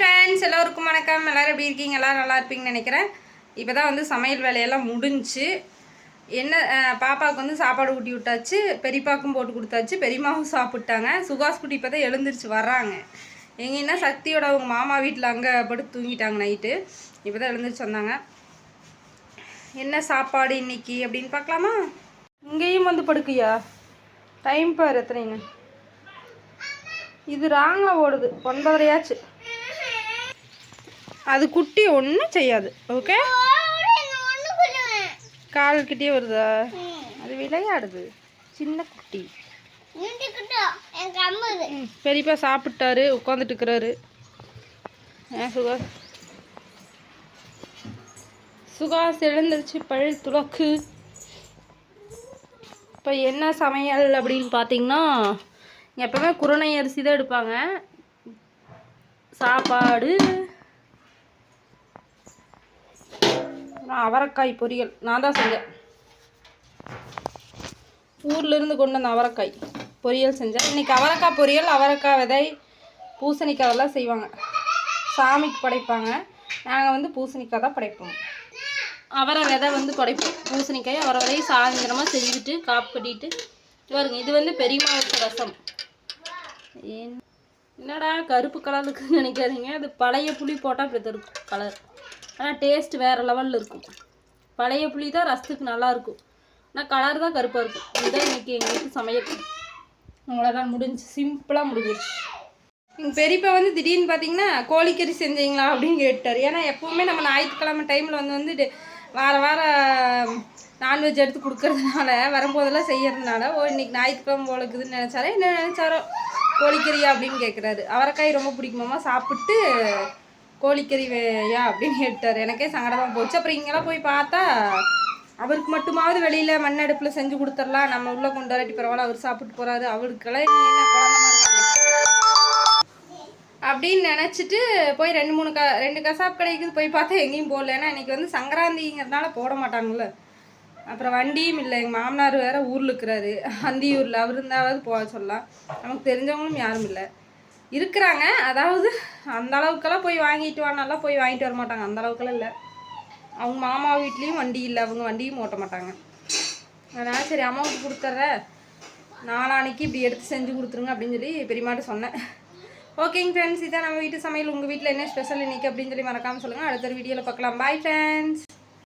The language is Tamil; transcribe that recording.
ஃப்ரெண்ட்ஸ் எல்லோருக்கும் வணக்கம். எல்லோரும் எப்படி இருக்கீங்க? எல்லோரும் நல்லா இருப்பீங்கன்னு நினைக்கிறேன். இப்போ தான் வந்து சமையல் வேலையெல்லாம் முடிஞ்சுச்சு என்ன பாப்பாவுக்கு வந்து சாப்பாடு ஊட்டி விட்டாச்சு பெரியப்பாக்கும் போட்டு கொடுத்தாச்சு பெரியம்மாவும் சாப்பிட்டாங்க. சுகாஸ் குட்டி இப்போ தான் எழுந்திரிச்சு வர்றாங்க. எங்கன்னா சக்தியோட அவங்க மாமா வீட்டில் அங்கே படுத்து தூங்கிட்டாங்க நைட்டு. இப்போ தான் எழுந்திரிச்சு வந்தாங்க. என்ன சாப்பாடு இன்னைக்கு அப்படின்னு பார்க்கலாமா? இங்கேயும் வந்து படுக்கையா? டைம் பாரு எத்தனைங்க இது ராங்கில் ஓடுது. ஒன்பதரையாச்சு. அது குட்டி ஒன்றும் செய்யாது. ஓகே கால் கிட்டே வருதா அது விளையாடுது. சின்ன குட்டி. பெரியப்பா சாப்பிட்டாரு உட்காந்துட்டு இருக்கிறாரு. சுகாஸ் சுகாஸ் எழுந்திருச்சு பழு துளக்கு. இப்போ என்ன சமையல் அப்படின்னு பார்த்தீங்கன்னா எப்பவுமே குருணை அரிசி தான் எடுப்பாங்க. சாப்பாடு. அப்புறம் அவரைக்காய் பொரியல். நான் தான் செஞ்சேன். ஊர்லேருந்து கொண்டு வந்த அவரைக்காய் பொரியல் செஞ்சேன். இன்றைக்கி அவரைக்காய் பொரியல் அவரைக்காய் விதை பூசணிக்காய் எல்லாம் செய்வாங்க. சாமிக்கு படைப்பாங்க. நாங்கள் வந்து பூசணிக்காய் தான் படைப்போம். அவரை விதை வந்து படைப்போம். பூசணிக்காய் அவரை விதையை சாயந்தரமாக செஞ்சுட்டு காப்பு கட்டிட்டு பாருங்க இது வந்து பெரியம்மா வச்ச ரசம். ஏன்? என்னடா கருப்பு கலர் இருக்குன்னு நினைக்காதீங்க. அது பழைய புளி போட்டால் இப்படி கலர் ஆனால் டேஸ்ட் வேறு லெவலில் இருக்கும். பழைய புளி தான் ரசத்துக்கு நல்லா இருக்கும். ஆனால் கலர் தான் கருப்பாக இருக்கும். இதுதான் இன்னைக்கு எங்களுக்கு சமையல். அவ்வளோதான் முடிஞ்சு. சிம்பிளாக முடிஞ்சிருச்சு. எங்கள் பெரியப்பா வந்து திடீர்னு பார்த்தீங்கன்னா கோழிக்கறி செஞ்சீங்களா அப்படின்னு கேட்டார். ஏன்னா எப்போவுமே நம்ம ஞாயிற்றுக்கிழமை டைமில் வந்து வந்து வார வாரம் நான்வெஜ் எடுத்து கொடுக்கறதுனால வரும்போதெல்லாம் செய்யறதுனால ஓ இன்னைக்கு ஞாயிற்றுக்கிழமை போல இருக்குதுன்னு நினச்சாரோ? என்ன நினச்சாரோ? கோழிக்கறியா அப்படின்னு கேட்குறாரு அவரைக்காய் ரொம்ப பிடிக்குமாமா? சாப்பிட்டு கோழிக்கறி வேயா அப்படின்னு கேட்டார். எனக்கே சங்கடமாக போச்சு. அப்புறம் இங்கெல்லாம் போய் பார்த்தா அவருக்கு மட்டுமாவது வெளியில் மண்ணடுப்பில் செஞ்சு கொடுத்துடலாம். நம்ம உள்ளே கொண்டு வரட்டி பரவாயில்ல அவர் சாப்பிட்டு போகிறாரு அவருக்கெல்லாம் என்ன குழந்த மாதிரி அப்படின்னு நினச்சிட்டு போய் ரெண்டு மூணு க ரெண்டு கசாப் கடைக்கு போய் பார்த்தா எங்கேயும் போடல ஏன்னா இன்னைக்கு வந்து சங்கராந்திங்கிறதுனால போட மாட்டாங்கல்ல. அப்புறம் வண்டியும் இல்லை. எங்கள் மாமனார் வேறு ஊரில் இருக்கிறாரு. அந்தியூரில். அவர் இருந்தாவது போக சொல்லலாம். நமக்கு தெரிஞ்சவங்களும் யாரும் இல்லை. இருக்கிறாங்க. அதாவது அந்த அளவுக்கெல்லாம் போய் வாங்கிட்டு வானால போய் வாங்கிட்டு வர மாட்டாங்க. அந்த அளவுக்கெல்லாம் இல்லை. அவங்க மாமா வீட்லேயும் வண்டி இல்லை. அவங்க வண்டியும் ஓட்ட மாட்டாங்க. அதனால் சரி அமௌண்ட் கொடுத்துட்ற. நாளான்னைக்கு இப்படி எடுத்து செஞ்சு கொடுத்துருங்க அப்படின்னு சொல்லி பெரியமாட்ட சொன்னேன். ஓகேங்க ஃப்ரெண்ட்ஸ் இதான் நம்ம வீட்டு சமையல். உங்கள் வீட்டில் என்ன ஸ்பெஷல் இன்னைக்கு அப்படின்னு சொல்லி மறக்காமல் சொல்லுங்கள் அடுத்த வீடியோவில் பார்க்கலாம். Bye friends